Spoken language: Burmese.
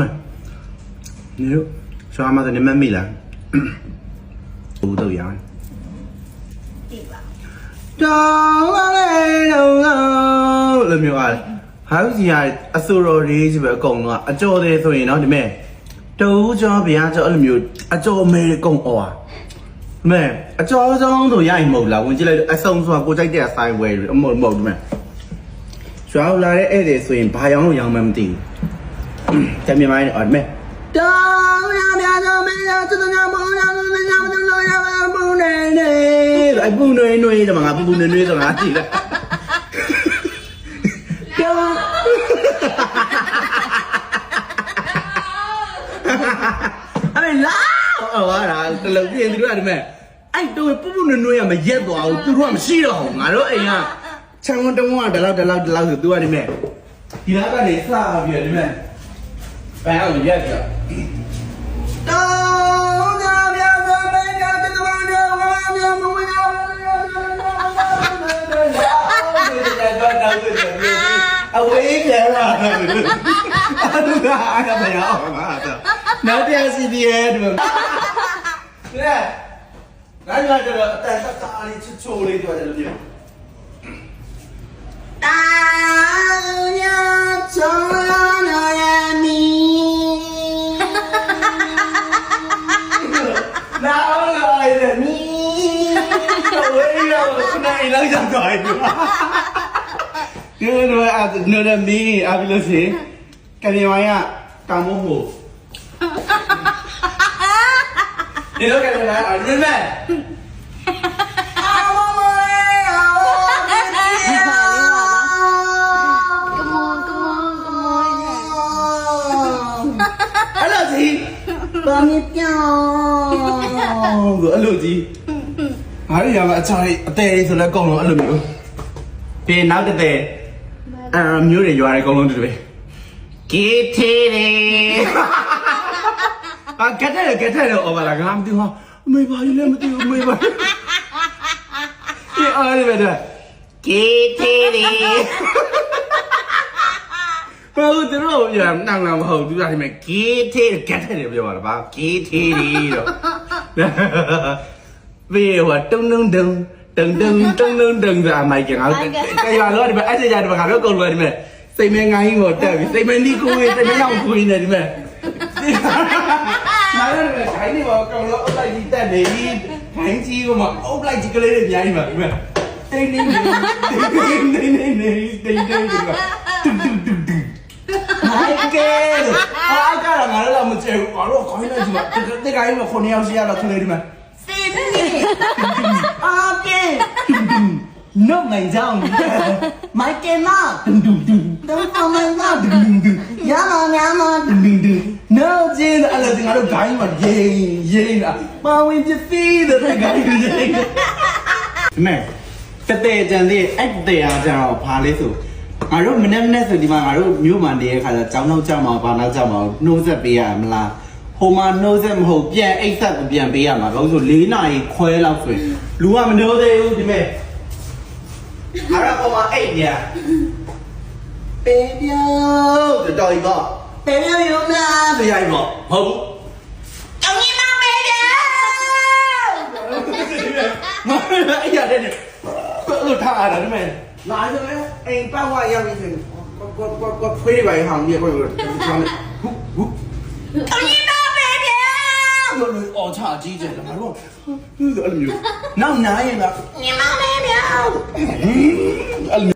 မ你တို့ရွာမှာတည်းမမိလားဘူးတော့ရအောင်တိပါတောင်းလာလေတောင်းလာလို့မျိုးအားဟာဦးကြီးကအစိုးရရေးကြီးပဲအကုန်လုံးကအကြော်တယ်ဆိုရင်တော့ဒီမဲ့တူကျော်ဗျာကျော်အဲ့လိုမျိုးအကြော်မဲကုံအော်မဲအကျော်ဆုံးဆိုရရင်မဟုတ်လားဝင်ကြည့်လိုက်အဆုံဆိုတာကိုကြိုက်တဲ့ဆိုင်ဝယ်အမဟုတ်မဟုတ်ဒီမဲ့ရွာလာတဲ့ဧည့်သည်ဆိုရင်ဘာရောင်းလို့ရောင်းမှမသိဘူး တမင်မိုင်းအော်မဲတောင်းရဗျာကျော်မဲကျော်တူတူမောင်ရောင်းလို့ရောင်းလို့ရောင်းမုန်းနေနေအပူနေနေတမငါပူပူနေနေဆိုငါကြည့်လိုက်တောင်းအဲ့လာဟောဟာတလုံးပြင်းသူတို့ကဒီမဲ့အဲ့တော့ပူပူနေနေရမရက်သွားဘူးသူတို့ကမရှိတော့ဘူးငါတို့အိမ်ကချန်ဝန်တုံးကဒီလောက်ဒီလောက်ဒီလောက်ဆိုသူကဒီမဲ့ဒီလောက်ကနေစပြီးဒီမဲ့ ဘယ်အောင်ရက်ကြတောင်းကြဗျာမမေကတကဘာရောဘာမျိုးမဝင်ရောအဝေးကြရတာအလူကအားမရအောင်ငါတော့နောက်တရားစီဒီရဲ့ဒီမှာတဲ့ငါကြောတော့အတန်တက်တာလေးချချိုလေးတွေ့တယ်လို့ပြော လာလာရမီဝေးရောခဏလေးလောက်ကြသွားပြီဒီလိုအဲ့နော်ရမီအဘလို့စီကလေးဝိုင်းကတောင်မို့မို့ဒီလိုကလေးဝိုင်းအရင်းမဲ့အာမ ဘာမြပြောင်းဆိုအဲ့လိုကြီးဟာရရမအချားလေးအသေးလေးဆိုလဲအကုန်လုံးအဲ့လိုမျိုးပြီးနောက်တစ်သေးအမျိုးတွေရွာတွေအကုန်လုံးတူတယ်ကီတီရီအာကတဲ့ကတဲ့တော့ဘာလာငါမသိဘူးဟာအမေဘာကြီးလဲမသိဘူးအမေဘာဒီအားရပဲတဲ့ကီတီရီ ဘာလို့တို့ရနောင်လာမဟုတ်သူကဒီမဲ့ကီတီကတဲ့တယ်ပြောပါလားဗာကီတီရီတော့ဘေးဟိုတုံတုံတုံတုံတုံတုံတုံတုံဆိုတာမိုက်ကငါကရွာတော့ဒီမဲ့အဲ့ဒီကြတယ်ဘာလို့ကုန်လို့ဒီမဲ့စိတ်မဲငိုင်းကိုတက်ပြီစိတ်မဲနီးကိုတမရောက်ကိုနေဒီမဲ့နားရတယ်ခိုင်းနေပါကောင်တော့အုပ်လိုက်ကြီးတက်နေပြီခိုင်းကြီးကမှအုပ်လိုက်ကြီးကလေးတွေအများကြီးပါဒီမဲ့တိတ်နေနေတိတ်နေနေတိတ်နေနေတူတူတူတူဟို က်ကဲဟာကတော့ငါတို့တော့မချေဘူးငါတို့ခိုင်းလိုက်ကြီးပါတိတ်ခိုင်းမခုနှစ်ယောက်ရှိရတော့သူလေးဒီမဲ့စင်နေအာကဲနို့နိုင်ကြောင်းမိုက်ကင်နာဒူဒူဒူဒူအမနာဒူဒူဒူရမရမဒူဒူဒူနို့ကျင်းအဲ့လိုငါတို့ဂိုင်းမှာရေးရေးတာပါဝင်ပြစီတဲ့ဂိုင်းရေးဒီမဲ့တတဲ့ကြံသေးအဲ့တဲ့အားကြောင့်ဘာလဲဆို ငါတို့မနေ့မနေ့ဆိုဒီမှာငါတို့မြို့မှာနေတဲ့ခါကျကျောင်းနောက်ကျောင်းမှာဘာနောက်ကျောင်းမှာနှိုးဆက်ပေးရမလားဟိုမှာနှိုးဆက်မဟုတ်ပြန်အိတ်ဆက်ပြန်ပေးရမှာဘာလို့ဆို၄နာရီခွဲလောက်ဆိုရင်လူကမနှိုးသေးဘူးဒီမဲ့အဲ့ဒါပေါ်မှာအိတ်ညာပေးပြောတော်တော်ကြီးကပေးပြောရုံလားဆိုရိုက်ပေါ့ဟုတ်ဘူးအငိမပေးတယ်မအဲ့ရတဲ့လို့ထားရတာဒီမဲ့ လာဆိုရင်အိမ်ပတ်ဝရောက်နေဆိုကွကွကွကွဖွေးပါရအောင်ဒီကွကွချမ်းဟူဟူအငိမပေးတယ်လို့လို့အော်ချအကြီးကျယ်တယ်ငါတို့ဟူဆိုအဲ့လိုမျိုးနောက်နားရင်ကညီမပေးတယ်အဲ့လို